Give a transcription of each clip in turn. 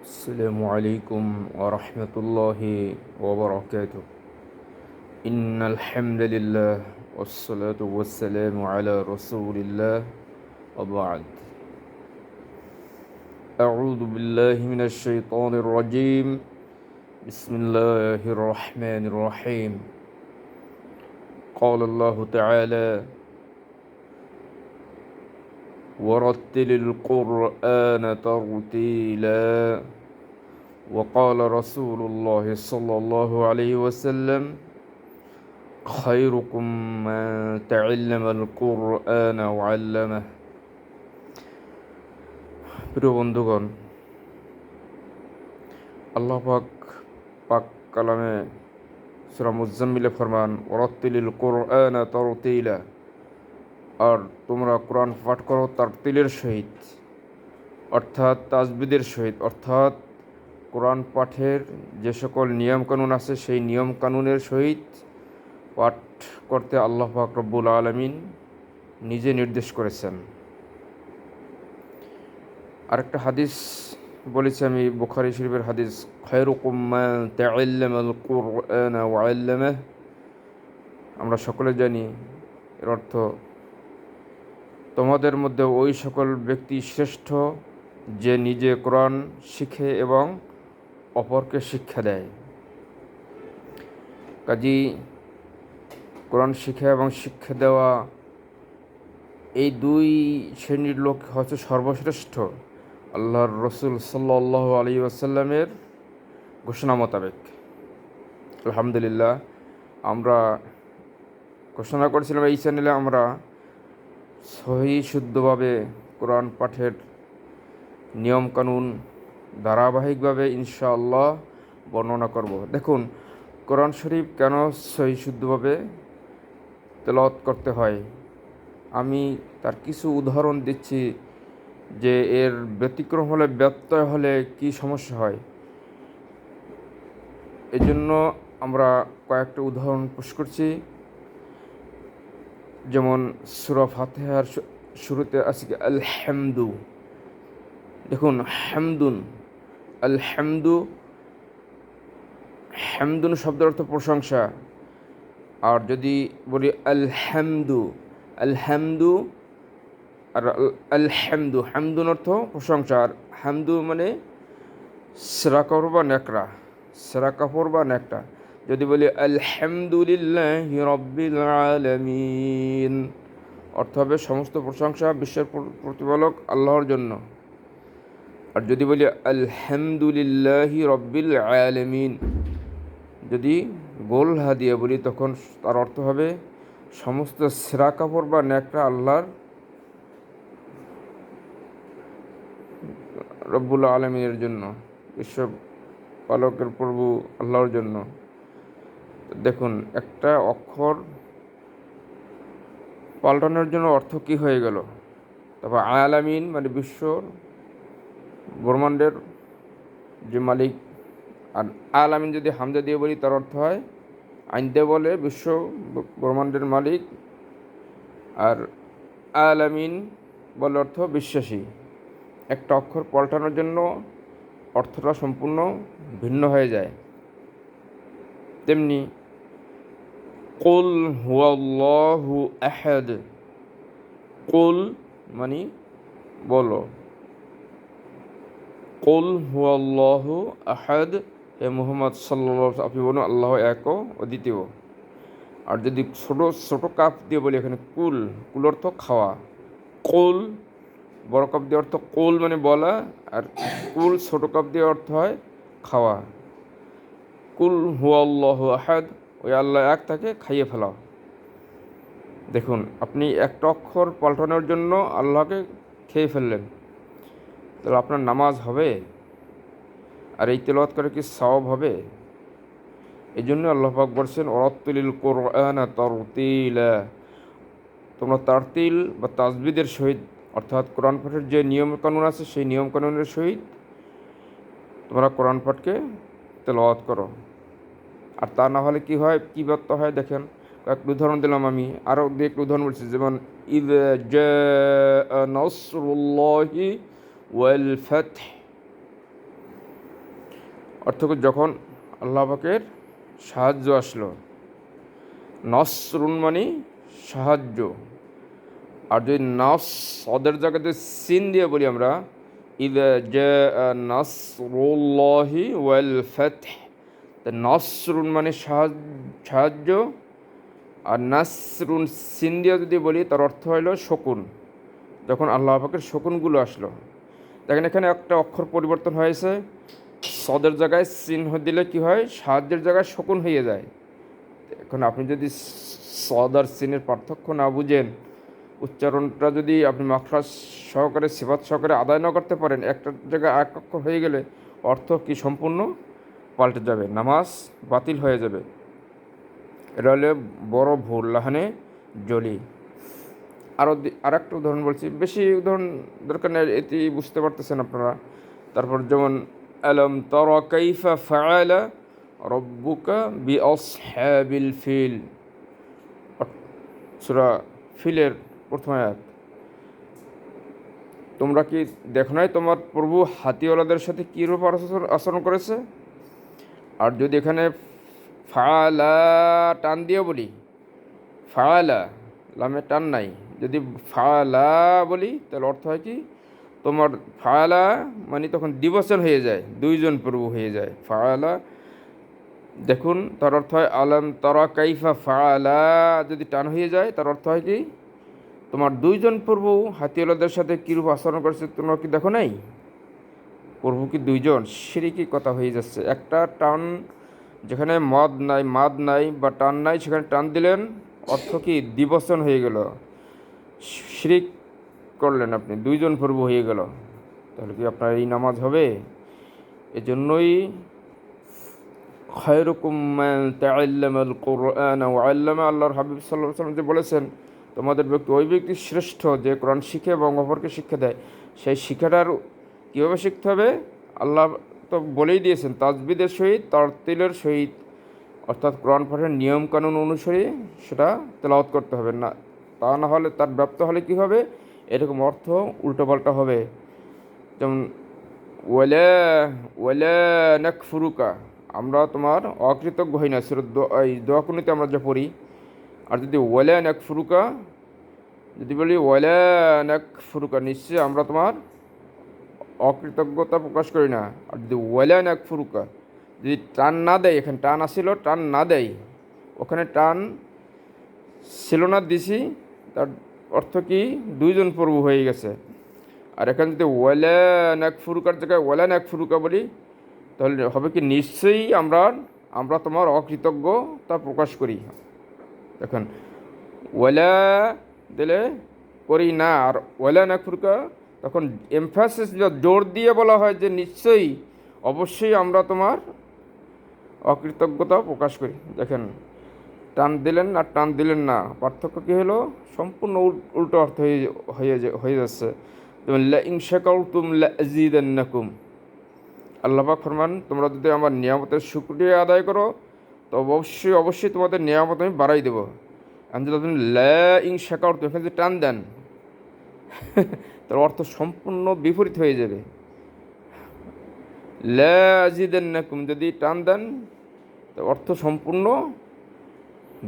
السلام عليكم ورحمة الله وبركاته. إن الحمد لله والصلاة والسلام على رسول الله وبعد. أعوذ بالله من الشيطان الرجيم. بسم الله الرحمن الرحيم. قال الله تعالى ورتل القرآن ترتيلا وقال رسول الله صلى الله عليه وسلم خيركم من تعلم القرآن وعلمه প্রিয় বন্ধুগণ আল্লাহ পাক পাক কালামে সুরা মুজাম্মিলে ফরমান ওরত্তিলিল কোরআন তরতিলা আর তোমরা কোরআন পাঠ করো তার তিলের সহিত, অর্থাৎ তাজবিদের সহিত, অর্থাৎ কোরআন পাঠের যে সকল নিয়মকানুন আছে সেই নিয়মকানুনের সহিত পাঠ করতে আল্লাহ পাক আলমিন নিজে নির্দেশ করেছেন। আরেকটা হাদিস বলেছি আমি, বুখারি শরীফের হাদিস খয়রুকুম্মা আমরা সকলে জানি এর অর্থ তোমাদের মধ্যে ওই সকল ব্যক্তি শ্রেষ্ঠ যে নিজে কোরআন শিখে এবং অপরকে শিক্ষা দেয়। কাজী কোরআন শিখা এবং শিক্ষা দেওয়া এই দুই শ্রেণির লোক হচ্ছে সর্বশ্রেষ্ঠ। আল্লাহর রসুল সাল্লাহ আলী আসাল্লামের ঘোষণা মোতাবেক। আলহামদুলিল্লাহ, আমরা ঘোষণা করেছিলাম এই চ্যানেলে আমরা সহি শুদ্ধভাবে কোরআন পাঠের নিয়মকানুন ধারাবাহিকভাবে ইনশাআল্লাহ বর্ণনা করব। দেখুন, কোরআন শরীফ কেন সহি শুদ্ধভাবে তেলত করতে হয়? আমি তার কিছু উদাহরণ দিচ্ছি যে এর ব্যতিক্রম হলে, ব্যত্যয় হলে কি সমস্যা হয়। এজন্য আমরা কয়েকটা উদাহরণ পেশ করছি। যেমন সুরা ফাতেহার শুরুতে আছে আলহামদু। দেখুন, হামদুন, আলহামদু, হামদুন শব্দের অর্থ প্রশংসা। আর যদি বলি আলহামদু আলহামদু, আর আলহামদু, হামদুন অর্থ প্রশংসা। আর হামদু মানে সেরা কাপড় বা ন্যাকড়া, সেরা কাপড় বা ন্যাকড়া। যদি বলি, আলহামদুলিল্লাহ রব্বিল আলমিন অর্থ হবে সমস্ত প্রশংসা, বিশ্বের প্রতিপালক আল্লাহর জন্য। আর যদি বলি, আলহামদুলিল্লাহ রব্বিল আলমিন যদি গোল হা দিয়ে বলি, তখন তার অর্থ হবে সমস্ত সেরা কাপড় বা ন্যাকড়া আল্লাহর রব্বুল আলমিনের জন্য, বিশ্ব পালকের প্রভু আল্লাহর জন্য। দেখুন, একটা অক্ষর পাল্টানোর জন্য অর্থ কী হয়ে গেল? তারপর আয়ালামিন মানে বিশ্বর ব্রহ্মাণ্ডের যে মালিক, আর আলামিন যদি হামজা দিয়ে বলি, তার অর্থ হয় আইনতে বলে বিশ্ব ব্রহ্মাণ্ডের মালিক, আর আলামিন বলে অর্থ বিশ্বাসী। একটা অক্ষর পাল্টানোর জন্য অর্থটা সম্পূর্ণ ভিন্ন হয়ে যায়। তেমনি কুল হুয়াল্লাহু আহাদ। কুল মানে বলো। কুল হুয়াল্লাহু আহাদ। হে মোহাম্মদ সাল্লাহ আপনি বলুন আল্লাহ এক ও দ্বিতীয় আর যদি ছোটো ছোটো কাপ দিয়ে বলি এখানে কুল কুল অর্থ খাওয়া। কুল, বড় কাপ দিয়ে অর্থ কুল মানে বলা, আর কুল ছোটো কাপ দিয়ে অর্থ হয় খাওয়া। কুল হুয়াল্লাহু আহাদ। ওই আল্লাহ এক তাকে খাইয়ে ফেলাও। দেখুন, আপনি একটা অক্ষর পাল্টানোর জন্য আল্লাহকে খেয়ে ফেললেন। তাহলে আপনার নামাজ হবে? আর এই তেলাওয়াত করে কি সওয়াব হবে? এই জন্য আল্লাহ পাক বলছেন অরত্তলিল কোরআন তরতিলা। তোমরা তারতিল বা তাজবিদের সহিত, অর্থাৎ কোরআন পাঠের যে নিয়ম কানুন আছে, সেই নিয়ম কানুনের সহিত তোমরা কোরআন পাঠকে তেলাওয়াত করো। আর তা না হলে কী হয়? কী ব্যর্থ হয়? দেখেন একটু উদাহরণ দিলাম আমি। আরও দিয়ে একটু উদাহরণ বলছি, যেমন, ইদ নসরুল্লাহি ওয়াল ফাতহ। অর্থ যখন আল্লাহ পাকের সাহায্য আসলো। নসরুন মানে সাহায্য। আর যদি নাস সদের জায়গাতে সিন দিয়ে বলি আমরা, ইদা নাসরুল্লাহি ওয়াল ফাতহ। তা নসরুন মানে সাহায্য আর নাসরুন সিন দিয়ে যদি বলি, তার অর্থ হলো শকুন। যখন আল্লাহ পাকের শকুনগুলো আসলো, দেখেন এখানে একটা অক্ষর পরিবর্তন হয়েছে। সদের জায়গায় চিহ্ন দিলে কি হয়? সাহায্যের জায়গায় শকুন হয়ে যায়। এখন আপনি যদি সদ আর সিনের পার্থক্য না বুঝেন, উচ্চারণটা যদি আপনি মাখরাজ সহকারে, সিফাত সহকারে আদায় না করতে পারেন, একটা জায়গায় এক অক্ষর হয়ে গেলে অর্থ কি সম্পূর্ণ? পাল্টে যাবে, নামাজ বাতিল হয়ে যাবে। এটা হলে বড় ভুল, লাহানে জলি। আরও আর একটা উদাহরণ বলছি, বেশি উদাহরণ দরকার নেই, এটি বুঝতে পারতেছেন আপনারা। তারপর যেমন, আলম তর কাইফা ফায়লা রব্বুকা বি আসহাবিল ফিল সুরা ফিলের প্রথম আয়াত। তোমরা কি দেখো নাই তোমার প্রভু হাতিওয়ালাদের সাথে কীরূপ আচরণ করেছে? আর যদি এখানে ফালা টান দিয়ে বলি, ফালা লামে টান নাই। যদি ফালা বলি, তাহলে অর্থ হয় কি? তোমার ফালা মানে তখন দিবসন হয়ে যায়, দুইজন প্রভু হয়ে যায়, ফালা। দেখুন, তার অর্থ হয় আলম তরা কাইফা ফালা। যদি টান হয়ে যায়, তার অর্থ হয় কি? তোমার দুইজন প্রভু হাতিওয়ালাদের সাথে কীরূপ আচরণ করেছে, তোমরা কি দেখো নাই? প্রভু কি দুইজন সিরিকি কথা হয়ে যাচ্ছে। একটা টান যেখানে মদ নাই, মাদ নাই বা টান নাই, সেখানে টান দিলেন, অর্থ কি দিবসন হয়ে গেল। শিরিক করলেন আপনি, দুইজন প্রভু হয়ে গেল। তাহলে কি আপনার এই নামাজ হবে? এজন্যই খয়রকুম কোরআন আল্লাহর হাবিব সাল্লাহ সাল্লাম যে বলেছেন, তোমাদের ব্যক্তি, ওই ব্যক্তি শ্রেষ্ঠ যে কোরআন শিখে এবং অপরকে শিক্ষা দেয়, সেই শিক্ষাটার কীভাবে শিখতে হবে? আল্লাহ তো বলেই দিয়েছেন, তাজবিদের সহিত, তারতিলের সহিত, অর্থাৎ কোরআন, পাঠের নিয়মকানুন অনুসারে সেটা তেলাওয়াত করতে হবে। না, তা না হলে তার ব্যপ্ত হলে কী হবে? এরকম অর্থ উল্টোপাল্টা হবে। যেমন, ওয়ালে ওয়ালে নাক ফুরুকা আমরা তোমার অকৃতজ্ঞ হই না। সেটা এই দোয়াকুনিতে আমরা যা পড়ি, আর যদি ওয়ালে নাক ফুরুকা যদি বলি ওয়ালে নাক ফুরুকা নিশ্চয়ই আমরা তোমার অকৃতজ্ঞতা প্রকাশ করি না। আর যদি ওয়ালান এক ফুরুকা যদি টান না দেয়, এখানে টান আসিল, টান না দেয়, ওখানে টান ছিল না দিছি, তার অর্থ কি? দুইজন প্রভু হয়ে গেছে। আর এখানে যদি ওয়ালান এক ফুরুকার জায়গায় ওয়ালান এক ফুরুকা বলি, তাহলে হবে কি? নিশ্চয়ই আমরা আমরা তোমার অকৃতজ্ঞতা প্রকাশ করি। দেখেন, ওয়ালা দিলে করি না, আর ওয়ালান এক ফুরুকা তখন এমফাসিস জোর দিয়ে বলা হয় যে নিশ্চয়ই, অবশ্যই আমরা তোমার অকৃতজ্ঞতা প্রকাশ করি। দেখেন, টান দিলেন আর টান দিলেন না। পার্থক্য কী হলো? সম্পূর্ণ উল্টো অর্থ হয়ে হয়ে যাচ্ছে। যেমন ইং শেকাউ তুম লাজিদান্নাকুম আল্লাপাক ফরমান, তোমরা যদি আমার নিয়ামতের সুক্রিয়া আদায় করো, তো অবশ্যই অবশ্যই তোমাদের নিয়ামত আমি বাড়াই দেবো। আমি যদি ল্যা ইং শেকাউ তুমি এখানে টান দেন তার অর্থ সম্পূর্ণ বিপরীত হয়ে যাবে। লাজিদান্নাকুম যদি টান দেন তো অর্থ সম্পূর্ণ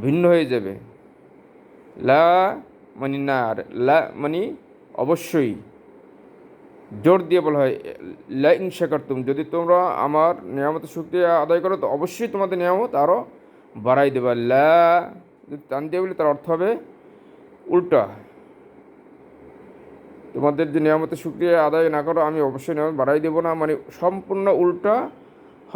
ভিন্ন হয়ে যাবে। লা মানে না আর লা মানে অবশ্যই। জোর দিয়ে বলা হয়, লা ইনশাকারতুম যদি তোমরা আমার নিয়ামত শক্তি আদায় করো, তো অবশ্যই তোমাদের নিয়ামত আরও বাড়াই দেবা। লা, যদি টান দিয়ে বলি, তার অর্থ হবে উল্টা। তোমাদের যে নিয়ামতের সুক্রিয়া আদায় না করো, আমি অবশ্যই নিয়ামত বাড়াই দেবো না মানে সম্পূর্ণ উল্টা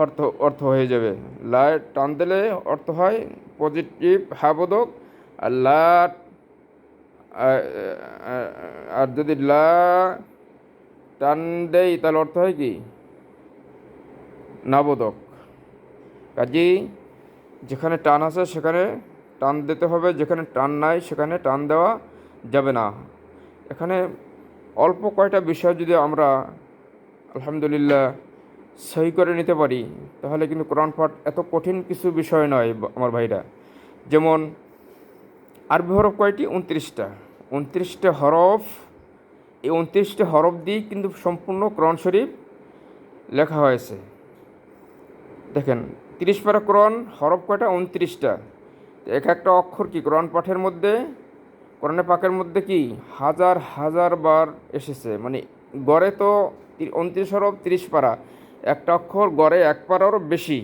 অর্থ অর্থ হয়ে যাবে। লা টান দিলে অর্থ হয় পজিটিভ হাবোধক আর লা আর যদি লা টান দেয় তাহলে অর্থ হয় কি? নাবোধক কাজেই যেখানে টান আছে, সেখানে টান দিতে হবে, যেখানে টান নাই, সেখানে টান দেওয়া যাবে না। এখানে অল্প কয়টা বিষয় যদি আমরা আলহামদুলিল্লাহ সহি করে নিতে পারি, তাহলে কিন্তু কোরআন পাঠ এত কঠিন কিছু বিষয় নয় আমার ভাইরা। যেমন আরবি হরফ কয়টি? উনত্রিশটা। উনত্রিশটা হরফ, এই উনত্রিশটা হরফ দিয়েই কিন্তু সম্পূর্ণ কোরআন শরীফ লেখা হয়েছে। দেখেন, তিরিশ পারা কোরআন, হরফ কয়টা? উনত্রিশটা। এক একটা অক্ষর কি কোরআন পাঠের মধ্যে কোরআনে পাকের মধ্যে কি হাজার হাজার বার এসেছে? মানে গড়ে তো উনত্রিশ হরফ তিরিশ পারা। একটা অক্ষর গড়ে এক পারারও বেশি।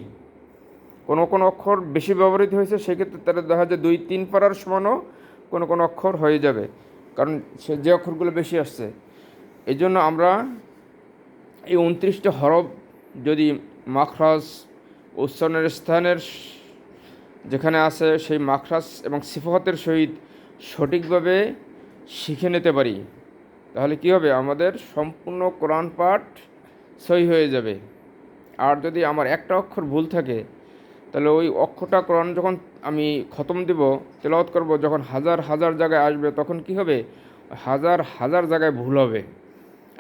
কোনো কোনো অক্ষর বেশি ব্যবহৃত হয়েছে, সেক্ষেত্রে তারা দেখা যায় দুই, তিন পারার সমানও কোনো কোনো অক্ষর হয়ে যাবে। কারণ সে, যে অক্ষরগুলো বেশি আসছে। এই জন্য আমরা এই উনত্রিশটা হরফ যদি মাখরাজ উচ্চারণের স্থানের যেখানে আছে সেই মাখরাজ এবং সিফাতের সহিত সঠিকভাবে শিখে নিতে পারি, তাহলে কি হবে? আমাদের সম্পূর্ণ কোরআন পাঠ সই হয়ে যাবে। আর যদি আমার একটা অক্ষর ভুল থাকে, তাহলে ওই অক্ষরটা কোরআন যখন আমি খতম দিব, তেলাওয়াত করব, যখন হাজার হাজার জায়গায় আসবে, তখন কি হবে? হাজার হাজার জায়গায় ভুল হবে।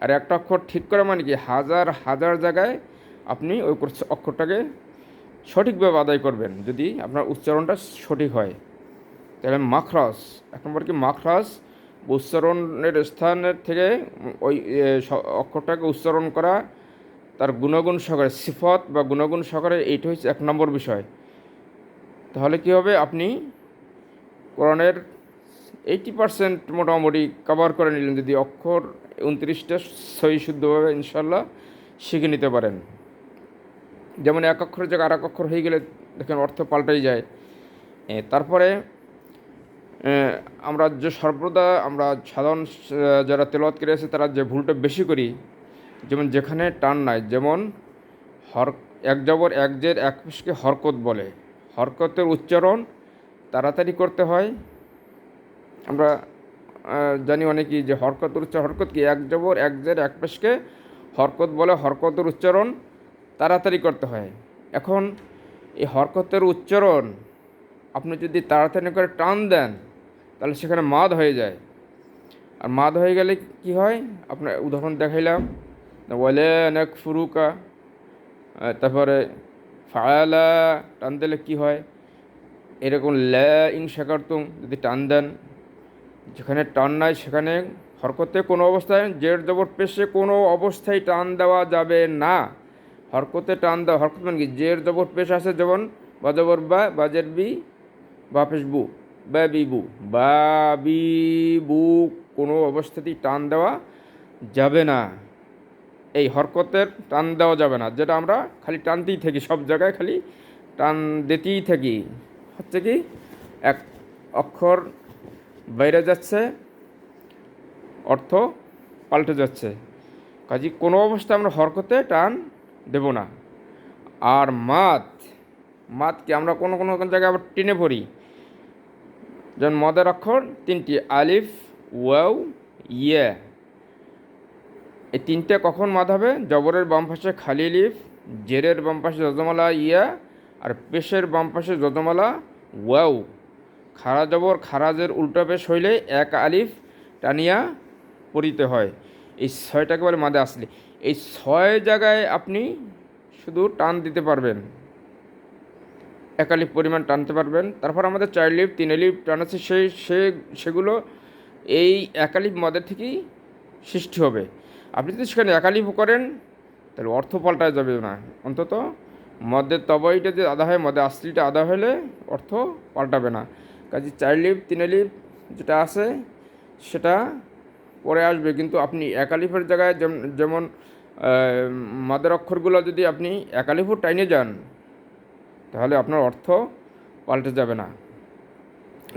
আর একটা অক্ষর ঠিক করা মানে কি? হাজার হাজার জায়গায় আপনি ওই অক্ষরটাকে সঠিকভাবে আদায় করবেন, যদি আপনার উচ্চারণটা সঠিক হয়। তাহলে মাখরাস এক নম্বর কি মাখরাস উচ্চারণের স্থানের থেকে ওই অক্ষরটাকে উচ্চারণ করা, তার গুণগুণ সহকারে, সিফত বা গুণগুণ সহকারে এইটা হচ্ছে এক নম্বর বিষয়। তাহলে কি হবে? আপনি কোরআনের এইটি পারসেন্ট মোটামুটি কভার করে নিলেন, যদি অক্ষর উনত্রিশটা সহি শুদ্ধভাবে ইনশাল্লাহ শিখে নিতে পারেন। যেমন এক অক্ষরের জায়গায় আর এক অক্ষর হয়ে গেলে দেখেন অর্থ পাল্টাই যায়। তারপরে আমরা যে সর্বদা আমরা সাধারণ যারা তেলত করে আছে তারা যে ভুলটা বেশি করি, যেমন যেখানে টান নাই, যেমন হর, এক জবর, এক জের, এক পেশকে হরকত বলে। হরকতের উচ্চারণ তাড়াতাড়ি করতে হয়। আমরা জানি অনেকেই যে হরকতের উচ্চারণ, হরকত কি? এক জবর, এক জের, এক পেশকে হরকত বলে, হরকতের উচ্চারণ তাড়াতাড়ি করতে হয়। এখন এই হরকতের উচ্চারণ আপনি যদি তাড়াতাড়ি করে টান দেন তাহলে সেখানে মাদ হয়ে যায়। আর মাদ হয়ে গেলে কি হয়? আপনার উদাহরণ দেখাইলাম। ওয়ালে অনেক ফুরুকা তারপরে ফায়ালা টান দিলে কী হয়? এরকম ল্যা ইং শেখারতুম যদি টান দেন, যেখানে টান নাই সেখানে হরকতে কোনো অবস্থায় জের জবর পেশে কোনো অবস্থায় টান দেওয়া যাবে না। হরকতে টান দেওয়া, হরকত মানে কি? জের জবর পেশ আছে যেমন, বা জবর বা বাজের বি, বা পেশ বু বা বি বু বা বি বু কোনো অবস্থাতেই টান দেওয়া যাবে না। এই হরকতের টান দেওয়া যাবে না, যেটা আমরা খালি টানতেই থাকি, সব জায়গায় খালি টান দিতেই থাকি। হচ্ছে কি, এক অক্ষর বাইরে যাচ্ছে, অর্থ পাল্টে যাচ্ছে। কাজে কোনো অবস্থায় আমরা হরকতে টান দেব না। আর মাত, মাতকে আমরা কোনো কোনো জায়গায় আবার টেনে পড়ি যেমন মদের অক্ষর, তিনটি আলিফ, ওয়াও ইয়ে। এই তিনটে কখন মাদ হবে? জবরের বাম পাশে খালি লিফ, জেরের বাম পাশে যজমালা ইয়া, আর পেশের বাম পাশে যজমালা ওয়াও। খারা জবর খারাজের উল্টা পেশ হইলে এক আলিফ টানিয়া পড়িতে হয়। এই ছয়টাকে বলে মাদে আসলে। এই ছয় জায়গায় আপনি শুধু টান দিতে পারবেন। এক আলিফ পরিমাণ টানতে পারবেন। তারপর আমাদের চার লিফ তিন লিফ টান আছে সেই সে, সেগুলো এই একালিফ মদের থেকেই সৃষ্টি হবে। আপনি যদি সেখানে একালিফ করেন, তাহলে অর্থ পাল্টায় যাবে না। অন্তত মদের তবাইটা যে আদা হয়, মদের আসলিটা আদা হলে অর্থ পাল্টাবে না। কাজে চার লিপ তিন লিপ যেটা আছে, সেটা পরে আসবে। কিন্তু আপনি একালিফের জায়গায় যেমন মাদের অক্ষরগুলো যদি আপনি একালিফও টাইনে যান তাহলে আপনার অর্থ পাল্টে যাবে না।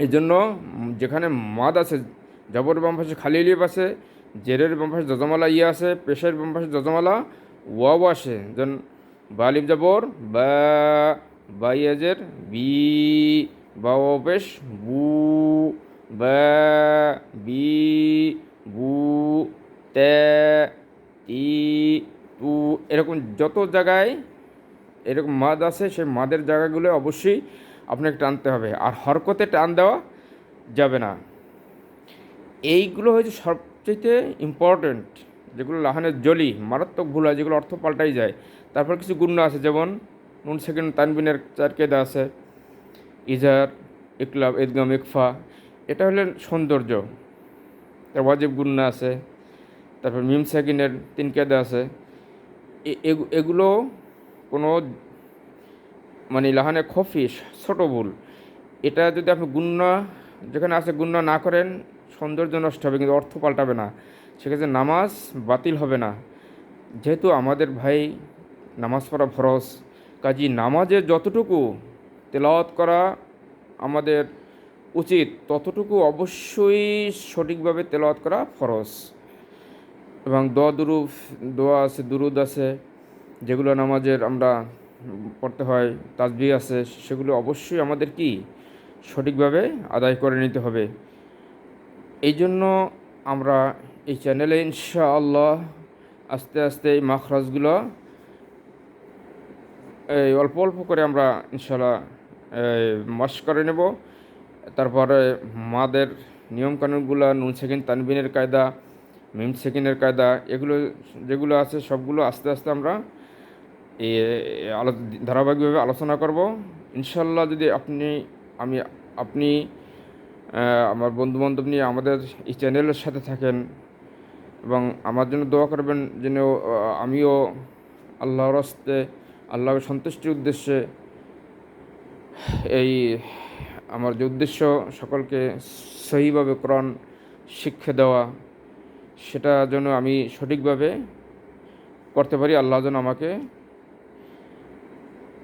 এই জন্য যেখানে মাদ আছে, জবর বাম পাশে খালি লিপ আছে, জেরের বাম পাশে যজমালা ইয়ে আছে, পেশের বাম পাশে যজমালা ওয়াও আসে। যেন বালিব জবর, বা বাইয়াজের বি বাও পেশ, বু, বা, বি, বু, তে, তি টু এরকম যত জায়গায় এরকম মাদ আছে, সেই মাদের জায়গাগুলো অবশ্যই আপনাকে টানতে হবে। আর হরকতে টান দেওয়া যাবে না। এইগুলো হচ্ছে সবচেয়ে ইম্পর্ট্যান্ট যেগুলো লাহানের জলি, মারাত্মক ভুল হয়, যেগুলো অর্থ পাল্টাই যায়। তারপর কিছু গুণ্য আছে, যেমন নুন সেকেন্ড তানবিনের চার কেদা আছে, ইজার, ইকলাব, ঈদগাম, ইকফা। এটা হলেন সৌন্দর্য। তার ওয়াজিব গুন্না আছে, তারপর মিম সেকেন্ডের তিন কেদা আছে। এগুলো কোনো মানে লাহানে খফিস, ছোট ভুল। এটা যদি আপনি গুণ্য যেখানে আছে গুণ্য না করেন, সৌন্দর্য নষ্ট হবে, কিন্তু অর্থ পাল্টাবে না। সেক্ষেত্রে নামাজ বাতিল হবে না। যেহেতু আমাদের ভাই নামাজ পড়া ফরজ কাজী নামাজের যতটুকু তেলাওয়াত করা আমাদের উচিত, ততটুকু অবশ্যই সঠিকভাবে তেলাওয়াত করা ফরজ। এবং দোয়া দুরুফ, দোয়া আছে, দুরুদ আছে যেগুলো নামাজের আমরা পড়তে হয় তাজবি আছে, সেগুলো অবশ্যই আমাদের কি সঠিকভাবে আদায় করে নিতে হবে। এই জন্য আমরা এই চ্যানেলে ইনশাআল্লাহ আস্তে আস্তে এই মাখরাজগুলো, এই অল্প অল্প করে আমরা ইনশাল্লাহ মাস করে নেব। তারপরে মাদের নিয়মকানুনগুলো, নুন সেকেন্ড তানবিনের কায়দা, মিম সেকেন্ডের কায়দা, এগুলো যেগুলো আছে সবগুলো আস্তে আস্তে আমরা এ আলো, ধারাবাহিকভাবে আলোচনা করব। ইনশাল্লাহ যদি আপনি, আমি, আপনি আমার বন্ধুবান্ধব নিয়ে আমাদের এই চ্যানেলের সাথে থাকেন এবং আমার জন্য দোয়া করবেন যেন আমিও আল্লাহর হস্তে, আল্লাহর সন্তুষ্টির উদ্দেশ্যে এই, আমার যে উদ্দেশ্য সকলকে সহিভাবে কোরআন শিক্ষা দেওয়া, সেটা যেন আমি সঠিকভাবে করতে পারি। আল্লাহ যেন আমাকে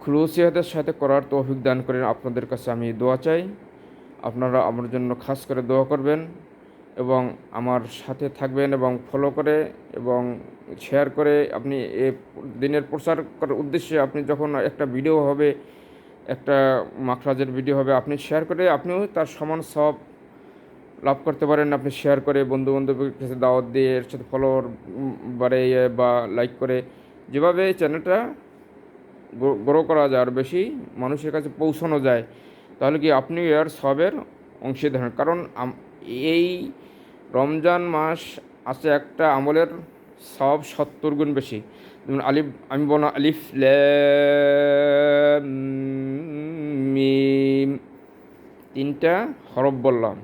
খুলুসিয়াতের সাথে করার তৌফিক দান করেন। আপনাদের কাছে আমি দোয়া চাই। আপনারা আমার জন্য খাস করে দোয়া করবেন এবং আমার সাথে থাকবেন এবং ফলো করে এবং শেয়ার করে আপনি এ দিনের প্রচার করার উদ্দেশ্যে আপনি যখন একটা ভিডিও হবে, একটা মাখরাজের ভিডিও হবে, আপনি শেয়ার করে আপনিও তার সমান সব লাভ করতে পারেন। আপনি শেয়ার করে বন্ধু বান্ধবের কাছে দাওয়াত দিয়ে এর সাথে ফলোয়ার বাড়ে বা লাইক করে যেভাবে চ্যানেলটা গ্রো করা যায় আর বেশি মানুষের কাছে পৌঁছানো যায়, তাহলে কি আপনি এর সবের অংশীদার কারণ এই রমজান মাস আছে একটা আমলের সব সত্তর গুণ বেশি। যেমন আলিফ, আমি বলো আলিফ মিম, তিনটা হরফ বললাম।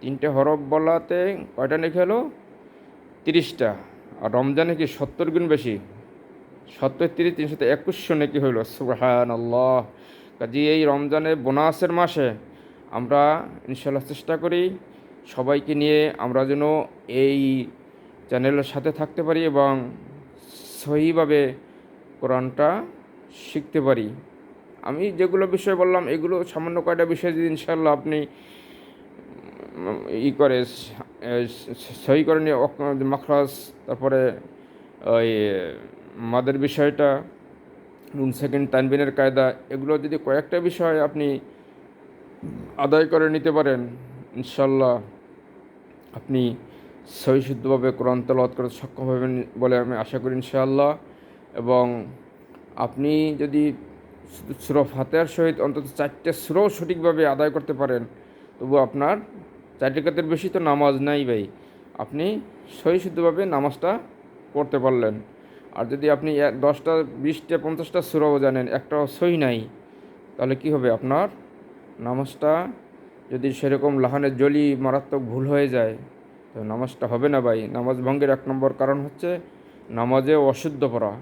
তিনটে হরফ বলাতে কয়টা লিখে হলো তিরিশটা। আর রমজানে কি সত্তর গুণ বেশি? সত্তর তিনশো একুশশো নাকি হইল? সুহান আল্লাহ কাজে এই রমজানে বোনাসের মাসে আমরা ইনশাল্লাহ চেষ্টা করি সবাইকে নিয়ে আমরা যেন এই চ্যানেলের সাথে থাকতে পারি এবং সহিভাবে কোরআনটা শিখতে পারি। আমি যেগুলো বিষয় বললাম, এগুলো সামান্য কয়টা বিষয় যদি ইনশাল্লাহ আপনি ই করে, সহি করে নিয়ে মাখরাস তারপরে ওই মাদের বিষয়টা নুন সেকেন্ড তানবিনের কায়দা, এগুলো যদি কয়েকটা বিষয় আপনি আদায় করে নিতে পারেন, ইনশাল্লাহ আপনি সহিশুদ্ধভাবে কোরআন তলওয়াত করতে সক্ষম হবেন বলে আমি আশা করি ইনশাআল্লাহ। এবং আপনি যদি সুর ফাতেহার সহিত অন্তত চারটে সুরও সঠিকভাবে আদায় করতে পারেন, তবু আপনার চারটে কাতের বেশি তো নামাজ নাই ভাই। আপনি সহিশুদ্ধভাবে নামাজটা পড়তে পারলেন। আর যদি আপনি দশটা, বিশটা, পঞ্চাশটা সুরাও জানেন, একটাও সই নাই, তাহলে কি হবে আপনার? নামাজটা যদি সেরকম লাহানের জলি মারাত্মক ভুল হয়ে যায়, তো নামাজটা হবে না ভাই। নামাজ ভঙ্গের এক নম্বর কারণ হচ্ছে নামাজে অশুদ্ধ পড়া।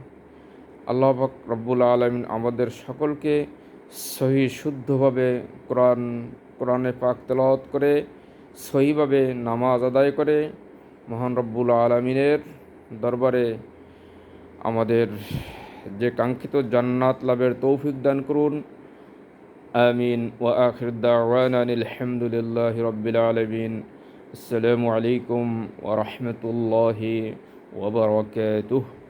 আল্লাহ রব্বুল আলমিন আমাদের সকলকে সহি, শুদ্ধভাবে কোরআন, কোরআনে পাক তেলাওয়াত করে সহিভাবে নামাজ আদায় করে মহান রব্বুল আলমিনের দরবারে আমাদের যে কাঙ্ক্ষিত জান্নাত লাভের তৌফিক দান করুন। আমিন ওয়া আখির দাওয়ানা আলহামদুলিল্লাহি রাব্বিল আলামিন। আসসালামু আলাইকুম ওয়া রাহমাতুল্লাহি ওয়া বারাকাতুহু।